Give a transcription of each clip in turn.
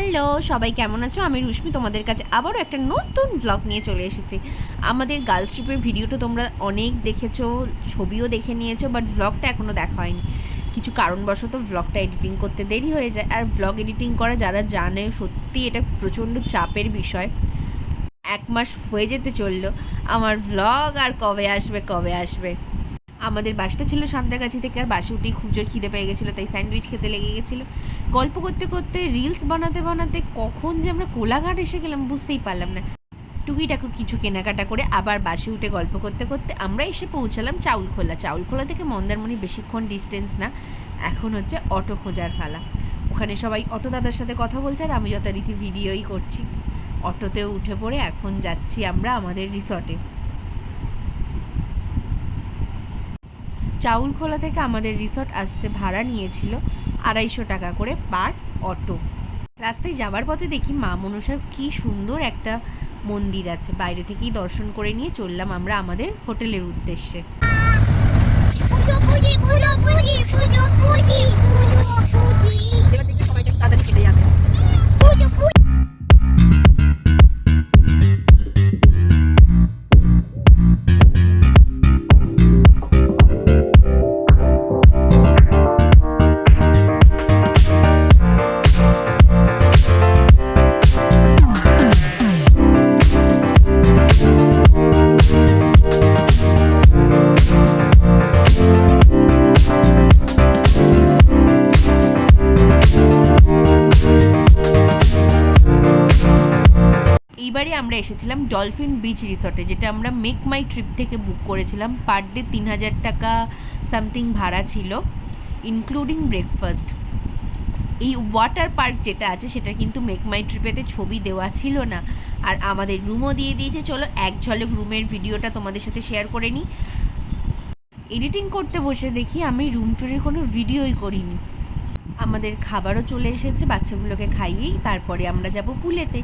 Hello, সবাই কেমন আছো? আমি রুশমি, তোমাদের কাছে আবারও একটা নতুন ব্লগ নিয়ে চলে এসেছি। আমাদের গার্লস ট্রিপের ভিডিওটা তোমরা অনেক দেখেছ, ছবিও দেখে নিয়েছো বাট ব্লগটা এখনও দেখা হয়নি। কিছু কারণবশত ব্লগটা এডিটিং করতে দেরি হয়ে যায়। আর ব্লগ এডিটিং করা যারা জানে, সত্যি এটা প্রচণ্ড চাপের বিষয়। এক মাস হয়ে যেতে চলল। আমার ব্লগ আর কবে আসবে কবে আসবে? আমাদের বাসটা ছিল সাঁতরাগাছি থেকে, আর বাসে উঠেই খুব জোর খিদে পেয়ে গেছিল, তাই স্যান্ডউইচ খেতে লেগে গেছিল। গল্প করতে করতে রিলস বানাতে বানাতে কখন যে আমরা কোলাঘাট এসে গেলাম, বুঝতেই পারলাম না। টুকিটাকু কিছু কেনাকাটা করে আবার বাসে উঠে গল্প করতে করতে আমরা এসে পৌঁছালাম চাউলখোলা। চাউলখোলা থেকে মন্দারমণি বেশিক্ষণ ডিস্টেন্স না, এখন হচ্ছে অটো খোঁজার ফালা ওখানে সবাই অটো দাদার সাথে কথা বলছে, আর আমি যথারীতি ভিডিওই করছি। অটোতে উঠে পড়ে এখন যাচ্ছি আমরা আমাদের রিসর্টে চাউলখোলা থেকে আমাদের রিসর্ট আসতে ভাড়া নিয়েছিল আড়াইশো টাকা করে পার অটো রাস্তায় যাবার পথে দেখি মা মনসার কি সুন্দর একটা মন্দির আছে বাইরে থেকেই দর্শন করে নিয়ে চললাম আমরা আমাদের হোটেলের উদ্দেশ্যে আমরা এসেছিলাম ডলফিন বিচ রিসর্টে, যেটা আমরা মেক মাই ট্রিপ থেকে বুক করেছিলাম। পার ডে তিন হাজার টাকা সামথিং ভাড়া ছিল ইনক্লুডিং ব্রেকফাস্ট এই ওয়াটার পার্ক যেটা আছে, সেটা কিন্তু মেক মাই ট্রিপেতে ছবি দেওয়া ছিল না। আর আমাদের রুমও দিয়ে দিয়েছে। চলো এক ঝলক রুমের ভিডিওটা তোমাদের সাথে শেয়ার করে নিই। এডিটিং করতে বসে দেখি আমি রুম ট্যুরের কোনো ভিডিওই করিনি। আমাদের খাবারও চলে এসেছে, বাচ্চাগুলোকে খাইয়েই। তারপরে আমরা যাব পুলেতে।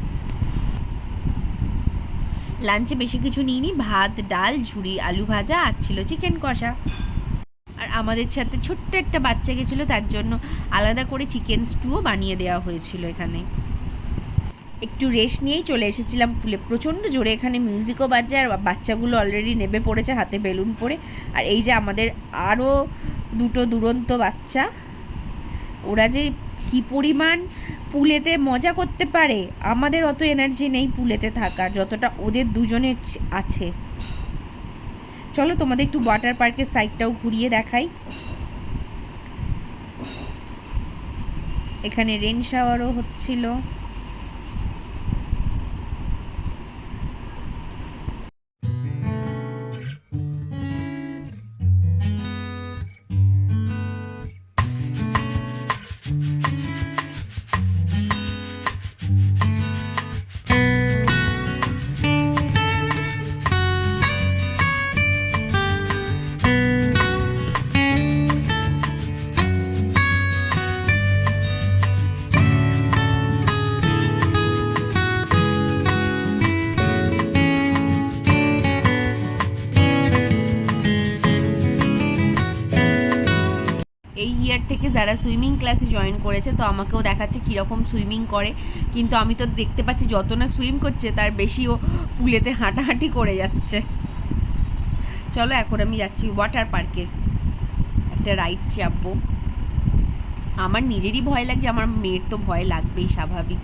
লাঞ্চে বেশি কিছু নিইনি, ভাত, ডাল, ঝুড়ি, আলু ভাজা আর ছিল চিকেন কষা। আর আমাদের সাথে ছোট্ট একটা বাচ্চা গেছিল, তার জন্য আলাদা করে চিকেন স্টুও বানিয়ে দেওয়া হয়েছিল এখানে। একটু রেস্ট নিয়েই চলে এসেছিলাম পুলে। প্রচণ্ড জোরে এখানে মিউজিকও বাজছে আর বাচ্চাগুলো অলরেডি নেবে পড়েছে হাতে বেলুন পরে। আর এই যে আমাদের আরও দুটো দুরন্ত বাচ্চা। ওরা যে কি পরিমাণ পুলেতে মজা করতে পারে, আমাদের অত এনার্জি নেই পুলেতে থাকার, যতটা ওদের দুজনের আছে। চলো তোমাদের একটু ওয়াটার পার্কের সাইডটাও ঘুরিয়ে দেখাই। এখানে রেন শাওয়ারও হচ্ছিল। এই ইয়ার থেকে যারা সুইমিং ক্লাসে জয়েন করেছে, তো আমাকেও দেখাচ্ছে কীরকম সুইমিং করে। কিন্তু আমি তো দেখতে পাচ্ছি যত না সুইম করছে, তার বেশিও পুলেতে হাঁটাহাঁটি করে যাচ্ছে। চলো এখন আমি যাচ্ছি ওয়াটার পার্কে একটা রাইডস চাপবো। আমার নিজেরই ভয় লাগছে, আমার মেয়ের তো ভয় লাগবেই, স্বাভাবিক।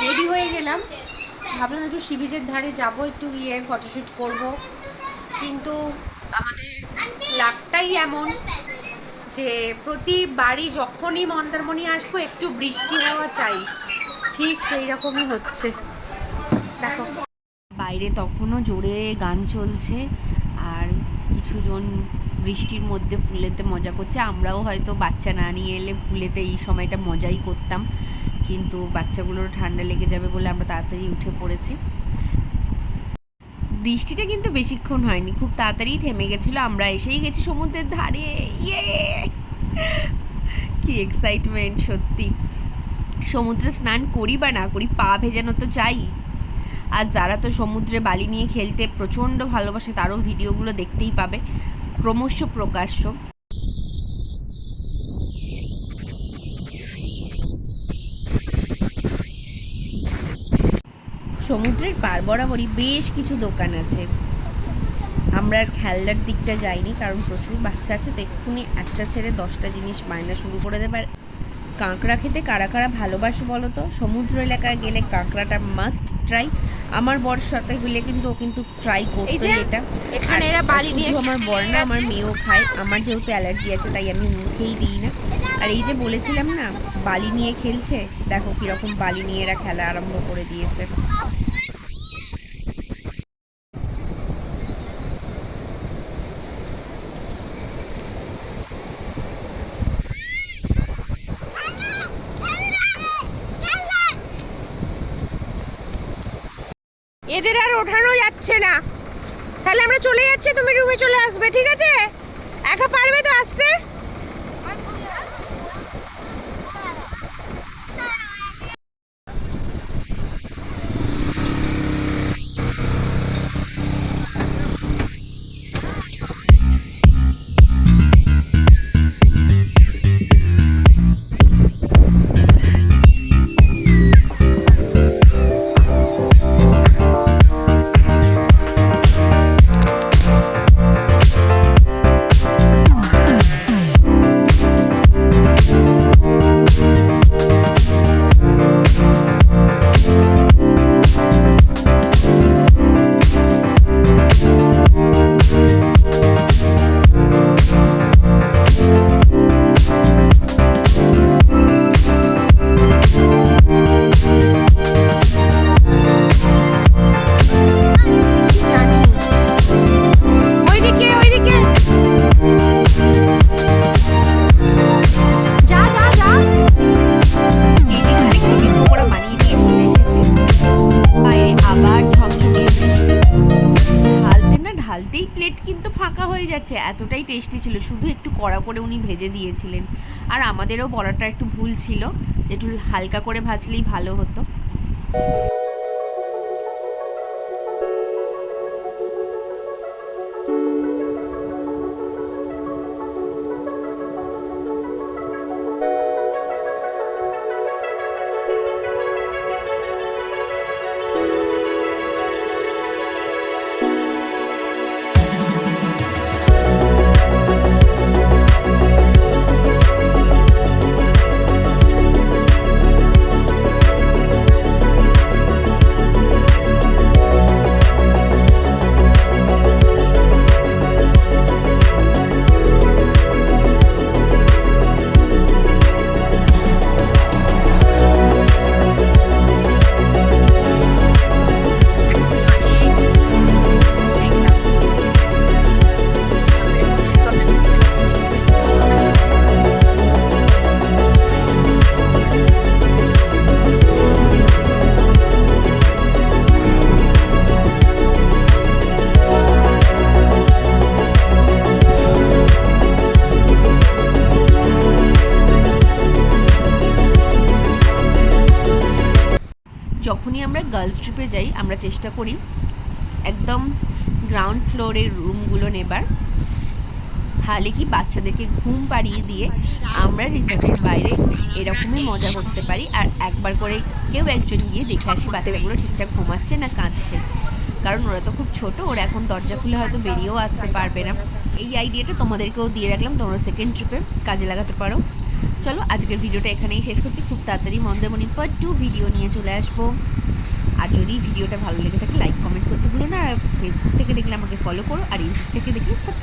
রেডি হয়ে গেলাম। ভাবলাম একটু সি বিচের ধারে যাব, একটু গিয়ে ফটোশ্যুট করব। কিন্তু আমাদের লাকটাই এমন যে প্রতিবারই যখনই মন্দারমণি আসব, একটু বৃষ্টি হওয়া চাই। ঠিক সেই রকমই হচ্ছে। দেখো। বাইরে তখনও জোরে গান চলছে, আর কিছুজন বৃষ্টির মধ্যে পুলেতে মজা করছে। আমরাও হয়তো বাচ্চা না নিয়ে এলে পুলেতে এই সময়টা মজাই করতাম। কিন্তু বাচ্চাগুলোর ঠান্ডা লেগে যাবে বলে আমরা তাড়াতাড়ি উঠে পড়েছি। বৃষ্টিটা কিন্তু বেশিক্ষণ হয়নি, খুব তাড়াতাড়ি থেমে গেছিল। আমরা এসেই গেছি সমুদ্রের ধারে। ইয়ে! কি এক্সাইটমেন্ট সত্যি। সমুদ্রে স্নান করি বা না করি, পা ভেজানো তো চাই আর যারা তো সমুদ্রে বালি নিয়ে খেলতে প্রচণ্ড ভালোবাসে, তারও ভিডিওগুলো দেখতেই পাবে। ক্রমশ প্রকাশ্য। সমুদ্রের পার বরাবরই বেশ কিছু দোকান আছে। আমরা আর খেলনার দিকটা যাইনি, কারণ প্রচুর বাচ্চা আছে, তো এক্ষুনি একটা ছেড়ে দশটা জিনিস বায়না শুরু করে দেবে। কাঁকড়া খেতে কারা কারা ভালোবাসে বলো তো? সমুদ্র এলাকায় গেলে কাঁকড়াটা মাস্ট ট্রাই আমার বর সাথে হলে কিন্তু ও কিন্তু ট্রাই করতো এটা। এখানে আর এরা বালি দিয়ে আমার বর না আমার মেয়েও খায়। আমার যেহেতু অ্যালার্জি আছে তাই আমি মুখেই দিই না। আর এই যে বলেছিলাম না বালি নিয়ে খেলছে। দেখো কীরকম বালি নিয়ে এরা খেলা আরম্ভ করে দিয়েছে। ওঠানো যাচ্ছে না। তাহলে আমরা চলে যাচ্ছি, তুমি রুমে চলে আসবে, ঠিক আছে? একা পারবে তো আসতে? না প্লেট কিন্তু ফাঁকা হয়ে যাচ্ছে। এতটাই টেস্টি ছিল। শুধু একটু কড়া করে উনি ভেজে দিয়েছিলেন। আর আমাদেরও বড়াটা একটু ভুল ছিল। একটু হালকা করে ভাজলেই ভালো হতো। গার্লস ট্রিপে যাই, আমরা চেষ্টা করি একদম গ্রাউন্ড ফ্লোরের রুমগুলো নেবার। তাহলে কি বাচ্চাদেরকে ঘুম পাড়িয়ে দিয়ে আমরা রিসর্টের বাইরে এরকমই মজা করতে পারি। আর একবার করে কেউ একজন গিয়ে দেখে আসি বাচ্চাগুলো ঠিকঠাক ঘুমাচ্ছে না কাঁদছে। কারণ ওরা তো খুব ছোট, ওরা এখন দরজা খুলে হয়তো বেরিয়েও আসতে পারবে না। এই আইডিয়াটা তোমাদেরকেও দিয়ে রাখলাম, তোমরা সেকেন্ড ট্রিপে কাজে লাগাতে পারো। চলো, আজকের ভিডিওটা এখানেই শেষ করছি। খুব তাড়াতাড়ি মন্দারমণি পার্ট টু ভিডিও নিয়ে চলে আসব। আর যদি ভিডিওটা ভালো লেগে থাকে লাইক কমেন্ট করতে ভুলো না। আর ফেসবুক থেকে দেখলে আমাকে ফলো করো। আর ইউটিউব থেকে দেখলে সাবস্ক্রাইব